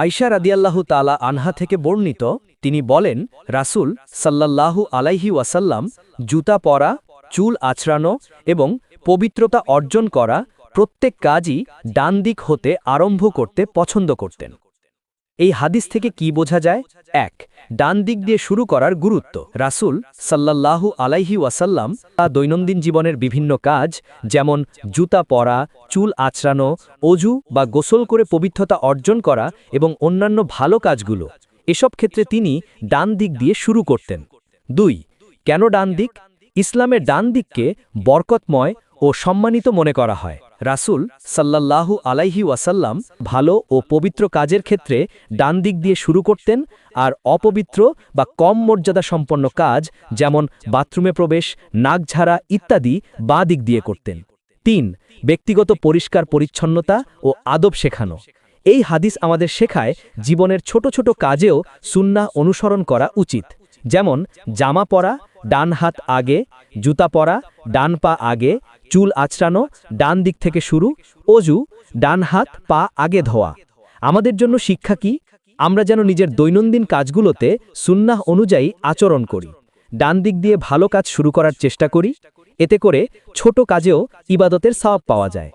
আয়সা রাদিয়াল্লাহু তালা আনহা থেকে বর্ণিত, তিনি বলেন, রাসুল সাল্লাল্লাহু আলাইহি ওয়াসাল্লাম জুতা পরা, চুল আছড়ানো এবং পবিত্রতা অর্জন করা প্রত্যেক কাজই ডান দিক হতে আরম্ভ করতে পছন্দ করতেন। এই হাদিস থেকে কি বোঝা যায়? এক, ডান দিক দিয়ে শুরু করার গুরুত্ব। রাসূল সাল্লাল্লাহু আলাইহি ওয়াসাল্লাম তা দৈনন্দিন জীবনের বিভিন্ন কাজ, যেমন জুতা পরা, চুল আছড়ানো অজু বা গোসল করে পবিত্রতা অর্জন করা এবং অন্যান্য ভালো কাজগুলো। এসব ক্ষেত্রে তিনি ডান দিক দিয়ে শুরু করতেন। দুই, কেন ডান দিক? ইসলামের ডান দিককে বরকতময় ও সম্মানিত মনে করা হয়। রাসূল সাল্লাল্লাহু আলাইহি ওয়াসাল্লাম ভালো ও পবিত্র কাজের ক্ষেত্রে ডান দিক দিয়ে শুরু করতেন আর অপবিত্র বা কম মর্যাদা সম্পন্ন কাজ যেমন বাথরুমে প্রবেশ, নাক ঝাড়া ইত্যাদি বাঁ দিক দিয়ে করতেন। তিন, ব্যক্তিগত পরিষ্কার পরিচ্ছন্নতা ও আদব শেখানো। এই হাদিস আমাদের শেখায় জীবনের ছোট ছোট কাজেও সুন্না অনুসরণ করা উচিত। যেমন, জামা পরা, ডান হাত আগে, জুতা পরা, ডান পা আগে, চুল আঁচড়ানো ডান দিক থেকে শুরু, অজু, ডান হাত, পা আগে ধোয়া। আমাদের জন্য শিক্ষা কি? আমরা যেন নিজের দৈনন্দিন কাজগুলোতে সুন্নাহ অনুযায়ী আচরণ করি। ডান দিক দিয়ে ভালো কাজ শুরু করার চেষ্টা করি। এতে করে ছোট কাজেও ইবাদতের সওয়াব পাওয়া যায়।